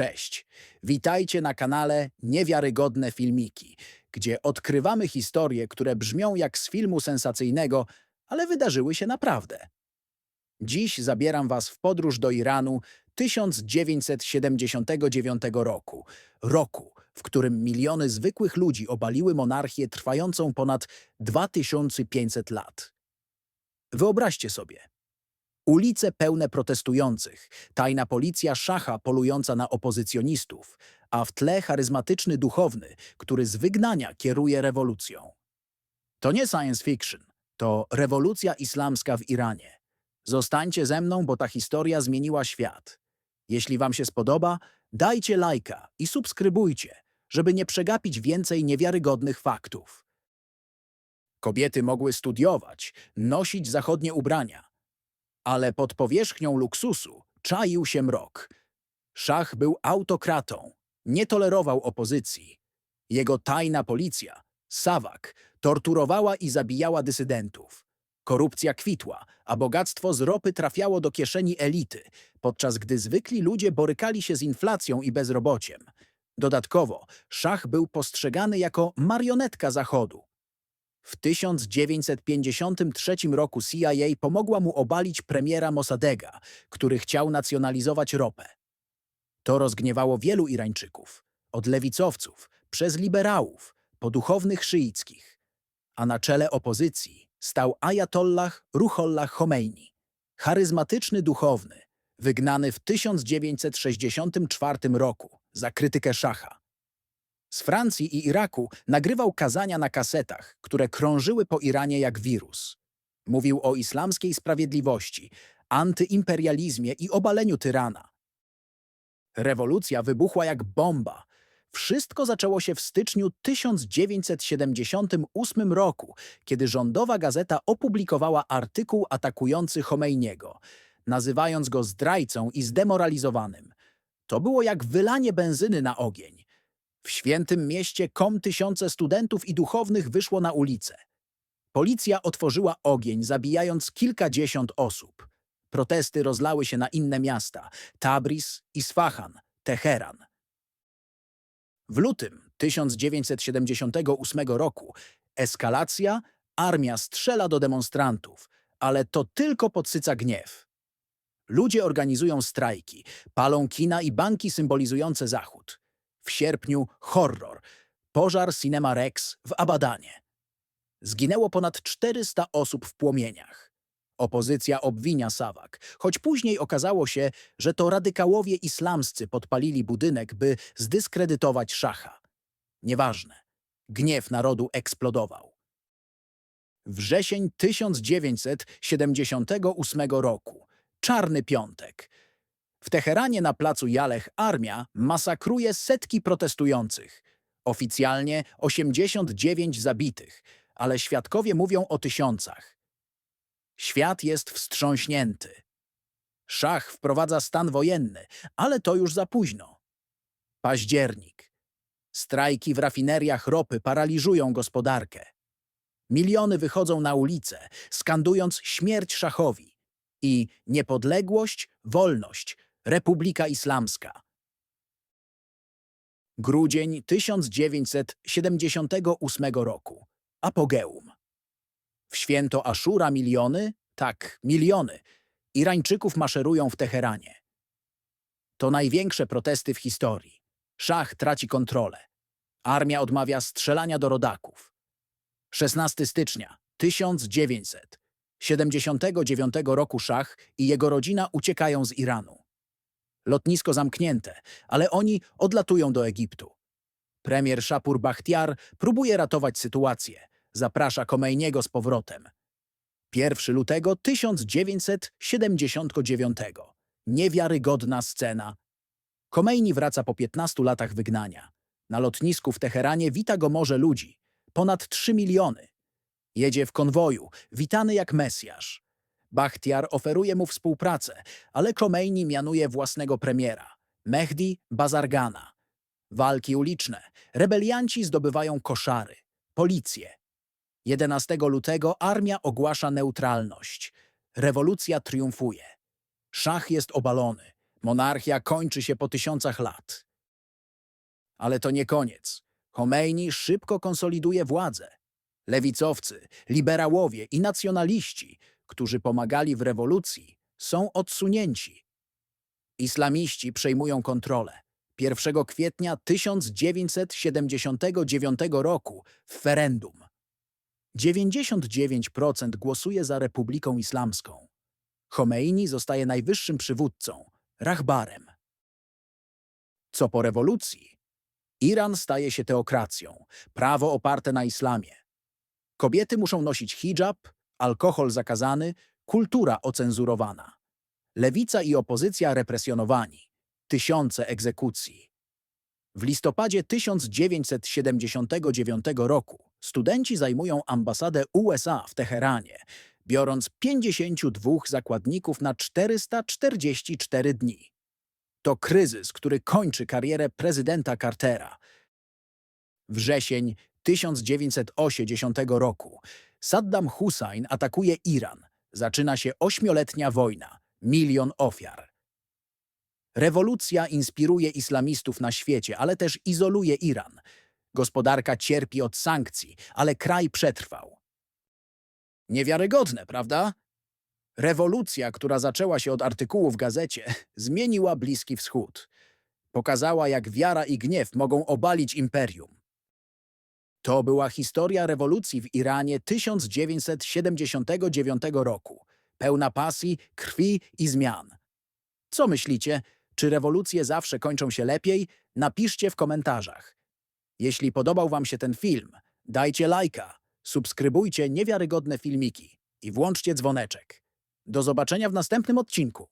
Cześć, witajcie na kanale Niewiarygodne Filmiki, gdzie odkrywamy historie, które brzmią jak z filmu sensacyjnego, ale wydarzyły się naprawdę. Dziś zabieram Was w podróż do Iranu 1979 roku, roku, w którym miliony zwykłych ludzi obaliły monarchię trwającą ponad 2500 lat. Wyobraźcie sobie, Ulice pełne protestujących, tajna policja szacha polująca na opozycjonistów, a w tle charyzmatyczny duchowny, który z wygnania kieruje rewolucją. To nie science fiction, to rewolucja islamska w Iranie. Zostańcie ze mną, bo ta historia zmieniła świat. Jeśli Wam się spodoba, dajcie lajka i subskrybujcie, żeby nie przegapić więcej niewiarygodnych faktów. Kobiety mogły studiować, nosić zachodnie ubrania, ale pod powierzchnią luksusu czaił się mrok. Szach był autokratą, nie tolerował opozycji. Jego tajna policja, Sawak, torturowała i zabijała dysydentów. Korupcja kwitła, a bogactwo z ropy trafiało do kieszeni elity, podczas gdy zwykli ludzie borykali się z inflacją i bezrobociem. Dodatkowo, szach był postrzegany jako marionetka Zachodu. W 1953 roku CIA pomogła mu obalić premiera Mossadegha, który chciał nacjonalizować ropę. To rozgniewało wielu Irańczyków, od lewicowców, przez liberałów, po duchownych szyickich. A na czele opozycji stał Ayatollah Ruhollah Khomeini, charyzmatyczny duchowny, wygnany w 1964 roku za krytykę szacha. Z Francji i Iraku nagrywał kazania na kasetach, które krążyły po Iranie jak wirus. Mówił o islamskiej sprawiedliwości, antyimperializmie i obaleniu tyrana. Rewolucja wybuchła jak bomba. Wszystko zaczęło się w styczniu 1978 roku, kiedy rządowa gazeta opublikowała artykuł atakujący Chomeiniego, nazywając go zdrajcą i zdemoralizowanym. To było jak wylanie benzyny na ogień. W świętym mieście kom tysiące studentów i duchownych wyszło na ulicę. Policja otworzyła ogień, zabijając kilkadziesiąt osób. Protesty rozlały się na inne miasta – Tabriz, Isfahan, Teheran. W lutym 1978 roku eskalacja, armia strzela do demonstrantów, ale to tylko podsyca gniew. Ludzie organizują strajki, palą kina i banki symbolizujące Zachód. W sierpniu horror. Pożar Cinema Rex w Abadanie. Zginęło ponad 400 osób w płomieniach. Opozycja obwinia Sawak, choć później okazało się, że to radykałowie islamscy podpalili budynek, by zdyskredytować szacha. Nieważne. Gniew narodu eksplodował. Wrzesień 1978 roku. Czarny piątek. W Teheranie na placu Jalech armia masakruje setki protestujących. Oficjalnie 89 zabitych, ale świadkowie mówią o tysiącach. Świat jest wstrząśnięty. Szach wprowadza stan wojenny, ale to już za późno. Październik. Strajki w rafineriach ropy paraliżują gospodarkę. Miliony wychodzą na ulice, skandując śmierć szachowi i niepodległość, wolność, Republika Islamska. Grudzień 1978 roku. Apogeum. W święto Aszura miliony, tak, miliony, Irańczyków maszerują w Teheranie. To największe protesty w historii. Szach traci kontrolę. Armia odmawia strzelania do rodaków. 16 stycznia 1979 roku Szach i jego rodzina uciekają z Iranu. Lotnisko zamknięte, ale oni odlatują do Egiptu. Premier Szapur Bachtiar próbuje ratować sytuację. Zaprasza Khomeiniego z powrotem. 1 lutego 1979. Niewiarygodna scena. Khomeini wraca po 15 latach wygnania. Na lotnisku w Teheranie wita go morze ludzi. Ponad 3 miliony. Jedzie w konwoju, witany jak Mesjasz. Bachtiar oferuje mu współpracę, ale Khomeini mianuje własnego premiera, Mehdi Bazargana. Walki uliczne. Rebelianci zdobywają koszary, policję. 11 lutego armia ogłasza neutralność. Rewolucja triumfuje. Szach jest obalony. Monarchia kończy się po tysiącach lat. Ale to nie koniec. Chomeini szybko konsoliduje władzę. Lewicowcy, liberałowie i nacjonaliści, którzy pomagali w rewolucji, są odsunięci. Islamiści przejmują kontrolę. 1 kwietnia 1979 roku w Ferendum. 99% głosuje za Republiką Islamską. Chomeini zostaje najwyższym przywódcą, rahbarem. Co po rewolucji? Iran staje się teokracją, prawo oparte na islamie. Kobiety muszą nosić hijab, alkohol zakazany, kultura ocenzurowana. Lewica i opozycja represjonowani, tysiące egzekucji. W listopadzie 1979 roku studenci zajmują ambasadę USA w Teheranie, biorąc 52 zakładników na 444 dni. To kryzys, który kończy karierę prezydenta Cartera. Wrzesień 1980 roku. Saddam Hussein atakuje Iran. Zaczyna się ośmioletnia wojna. Milion ofiar. Rewolucja inspiruje islamistów na świecie, ale też izoluje Iran. Gospodarka cierpi od sankcji, ale kraj przetrwał. Niewiarygodne, prawda? Rewolucja, która zaczęła się od artykułu w gazecie, zmieniła Bliski Wschód. Pokazała, jak wiara i gniew mogą obalić imperium. To była historia rewolucji w Iranie 1979 roku, pełna pasji, krwi i zmian. Co myślicie? Czy rewolucje zawsze kończą się lepiej? Napiszcie w komentarzach. Jeśli podobał Wam się ten film, dajcie lajka, subskrybujcie niewiarygodne filmiki i włączcie dzwoneczek. Do zobaczenia w następnym odcinku.